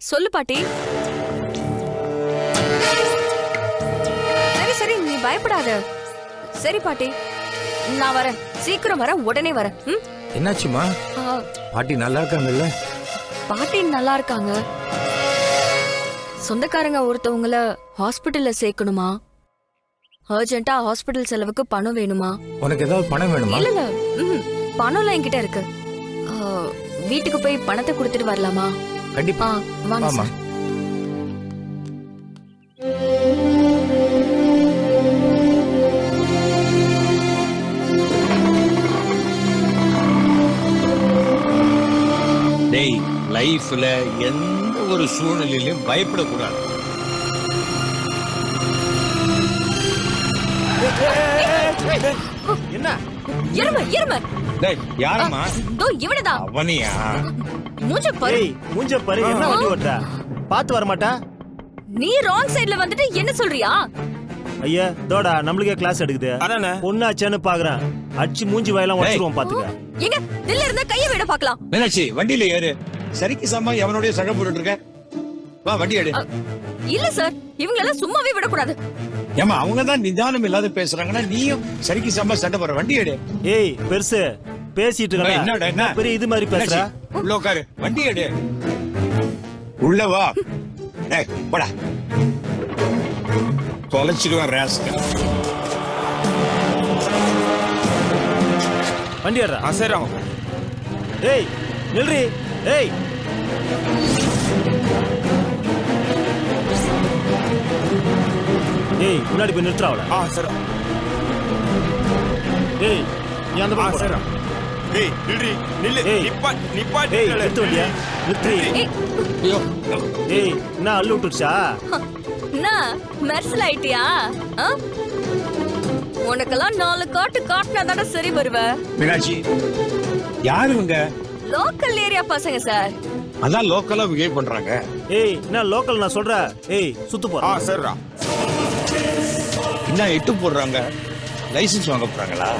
சொல்லு பாட்டி. சரி சரி நீ பயப்படாத. சரி பாட்டி நான் வரேன். சீக்கிரம் வரேன் உடனே வரேன். ம்? என்னாச்சுமா? ஆ, பாட்டி நல்லா இருக்காங்கல்ல? பாட்டி நல்லா இருக்காங்க. சொந்தக்காரங்க ஒருத்தவங்கள ஹாஸ்பிட்டல்ல சேர்க்கணுமா? அர்ஜென்ட்டா ஹாஸ்பிட்டல் செலவுக்கு பணம் வேணுமா? உனக்கு ஏதாவது பணம் வேணுமா? இல்ல இல்ல. பணம்லாம் என்கிட்ட இருக்கு. ஆ, வீட்டுக்கு போய் பணத்தை கொடுத்துட்டு வரலாமா? கண்டிப்பா. ஆ வாங்க ஆமா. சார். டேய் லைஃப்ல எந்த ஒரு சூழ்நிலையிலும் பயப்படக்கூடாது. என்ன? இரும இரும. டேய் யாரம்மா? தோ இவனதான் அவனியா? மூஞ்ச பாரு. ஏய் மூஞ்ச பாரு என்ன வண்டி ஓட்டுற? பாத்து வர மாட்டா நீ ராங் சைடுல வந்துட்டு என்ன சொல்றியா? ஐயா தோடா நம்மளுக்கே கிளாஸ் எடுக்குது. அதானே? பொண்ணாச்சேன்னு பாக்குறேன். அடிச்சு மூஞ்சி வாயெல்லாம் உடச்சிருவோம் பாத்துக்க எங்க? தில்ல இருந்தா கைய விட பாக்கலாம் மீனாட்சி வண்டியில ஏறு. சரிக்கு சமா எவனோடய சண்டை போட்டுட்டு இருக்க. வா வண்டி எடு. இல்ல சார் இவங்களெல்லாம் சும்மாவே விடக்கூடாது. ஏமா அவங்க தான் நிதானம் இல்லாத பேசுறாங்கன்னா நீயும் சரிக்கு சமா சண்டை போடுற வண்டி எடு. ஏய் பெருசு பேசிட்டு ஏய், என்னடா, இருக்க என்ன? பெரிய இது மாதிரி பேசுற. உள்ள உட்காரு வண்டி எடு. உள்ள வா. ஏய் போடா. தொலைச்சிடுவேன் ரேஸ்க்கு வண்டி சரி அவங்க ஏய் நில்றி. ஏய். ஏய் முன்னாடி போய் நிறுத்துறாவல ஆ சரி. ஏய் நீ அந்த ஆ பக்கம் சரி. போடா. டேய் நில்றி. நில்லு. ஏய். நிப்பா நிப்பாட்டி ஏய் நில்லு. நிறுத்து வண்டியா. நிறுத்து. ஏய். ஐயோ. ஏய் என்ன அள்ளு விட்டுருச்சா? என்ன? மெர்சல் ஆயிட்டியா? ஆ? உனக்கெல்லாம் நாலு காட்டு காட்டினா தானே சரி வருவ. மீனாட்சி யாரு இவங்க? லோக்கல் ஏரியா பசங்க சார். அதான் லோக்கலா பிஹேவ் பண்றாங்க. ஏய் என்ன லோக்கல் நான் சொல்றேன்? ஏய் சுத்து ஆ போற சரிடா. என்ன எட்டு போடுறாங்க. லைசென்ஸ் வாங்க போறாங்களா?